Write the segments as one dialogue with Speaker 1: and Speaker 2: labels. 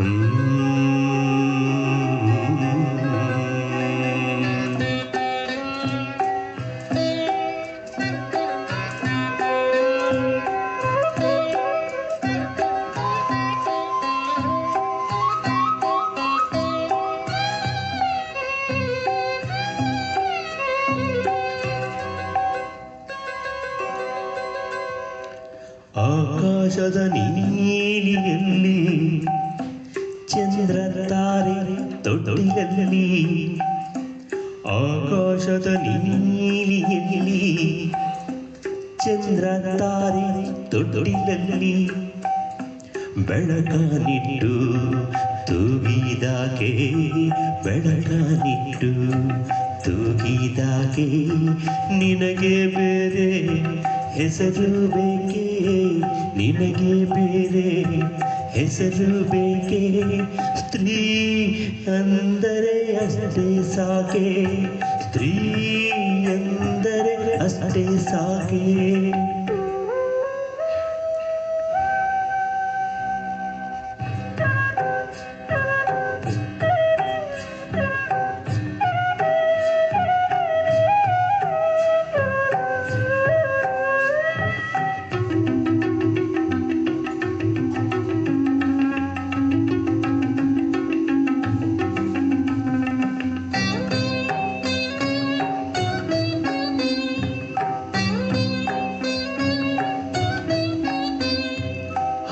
Speaker 1: Mm-hmm. ಆಕಾಶದ ನೀಲಿಯಲ್ಲಿ ಚಂದ್ರ ತಾರೆ ತೊಟ್ಟಿಯಲ್ಲಿ. ಆಕಾಶದ ನೀಲಿಯಲ್ಲಿ ಚಂದ್ರ ತಾರೆ ತೊಟ್ಟಿಲಲ್ಲಿ ಬೆಳಕನಿಟ್ಟು ತೂಗಿದಾಕೆ ಬೆಳಕನಿಟ್ಟು ತೂಗಿದಾಕೆ, ನಿನಗೆ ಬೇರೆ ಹೆಸರು ಬೇಕೇ? ನಿನಗೆ ಬೇರೆ ಹೆಸರು ಬೇಕೇ? ಸ್ತ್ರೀ ಅಂದರೆ ಅಷ್ಟೇ ಸಾಕೆ? ಸ್ತ್ರೀ ಎಂದರೆ ಅಷ್ಟೇ ಸಾಕೆ?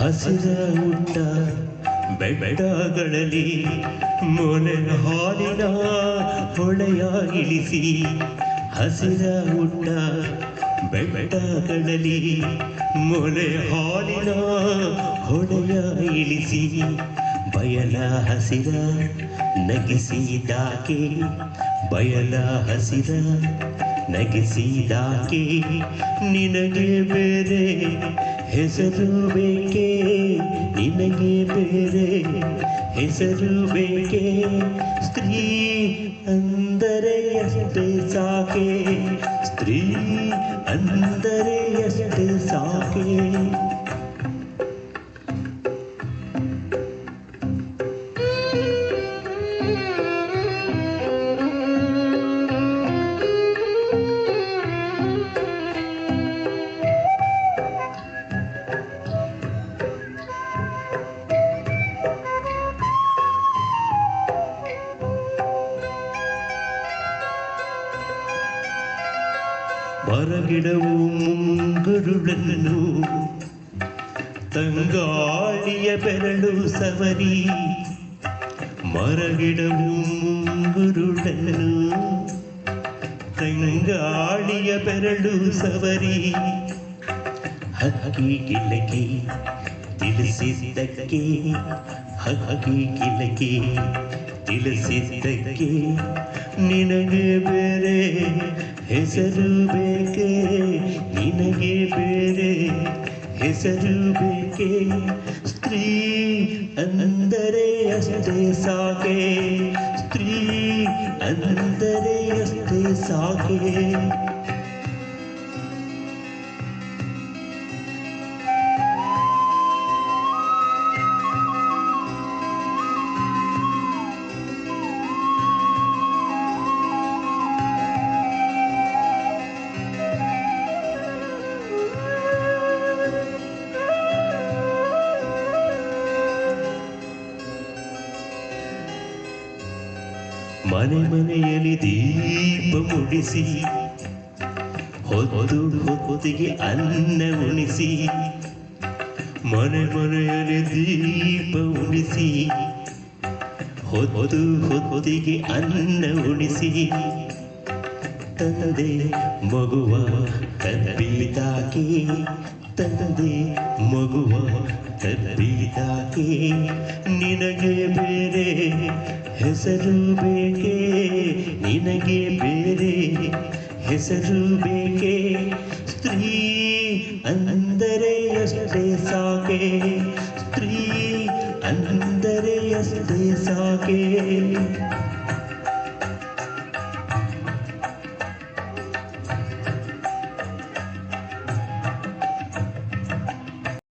Speaker 1: ಹಸಿರ ಊಟ ಬೆಟ್ಟಗಳಲ್ಲಿ ಮೊನೆ ಹಾಲಿನ ಹೊಳೆಯ ಇಳಿಸಿ ಹಸಿರ ಊಟ ಬೆಟ್ಟಗಳಲ್ಲಿ ಮೊನೆ ಹಾಲಿನ ಹೊಳೆಯ ಇಳಿಸಿ ಬಯಲ ಹಸಿರ ನಗಿಸಿದಾಕೆ ಬಯಲ ಹಸಿರ ನಗಿಸಿದಾಕೆ ನಿನಗೆ ಬೇರೆ ಹೆಸರು ಬೇಕೇ ನಿನಗೆ ಬೇರೆ ಹೆಸರು ಬೇಕೇ ಸ್ತ್ರೀ ಅಂದರೆ ಅಷ್ಟೇ ಸಾಕೆ ಸ್ತ್ರೀ ಅಂದರೆ ಅಷ್ಟೇ ಸಾಕೆ ಮರಗಿಡವು ಮುಂಗುರುಳನ್ನು, ತಂಗಾಳಿಯ ಬೆರಳು ಸವರಿ, ಮರಗಿಡವು ಮುಂಗುರುಳನ್ನು, ತಂಗಾಳಿಯ ಬೆರಳು ಸವರಿ. ಹಕ್ಕಿ ಗಿಲಕಿ ತಿಳಿಸಿದ್ದಕ್ಕೆ, ಹಕ್ಕಿ ಗಿಲಕಿ ತಿಳಿಸಿದ್ದಕ್ಕೆ ನಿನಗೆ ಬೇರೆ ಹೆಸರು ಬೇಕೆ? ನಿನಗೆ ಬೇರೆ ಹೆಸರು ಬೇಕೆ? ಸ್ತ್ರೀ ಅಂದರೆ ಅಷ್ಟೇ ಸಾಕೆ? ಸ್ತ್ರೀ ಅಂದರೆ ಅಷ್ಟೇ ಸಾಕೆ? ಮನೆ ಮನೆಯಲ್ಲಿ ದೀಪ ಮುಡಿಸಿ, ಹೊತ್ತು ಹೊತ್ತಿಗೆ ಅನ್ನ ಉಣಿಸಿ, ಮನೆ ಮನೆಯಲ್ಲಿ ದೀಪ ಉಣಿಸಿ, ಹೊತ್ತು ಹೊತ್ತಿಗೆ ಅನ್ನ ಉಣಿಸಿ ತಂದೆ ಮಗುವ ಕಬ್ಬಿದಾಕೆ ತಂದೆ ಮಗುವ ಕಬ್ಬಿದಾಕೆ ನಿನಗೆ ಬೇರೆ ಹೆಸರು ಬೇಕೇ? ನಿನಗೆ ಬೇರೆ ಹೆಸರು ಬೇಕೇ? ಸ್ತ್ರೀ ಅಂದರೆ ಅಷ್ಟೇ ಸಾಕೆ? ಸ್ತ್ರೀ ಅಂದರೆ ಅಷ್ಟೇ ಸಾಕೆ?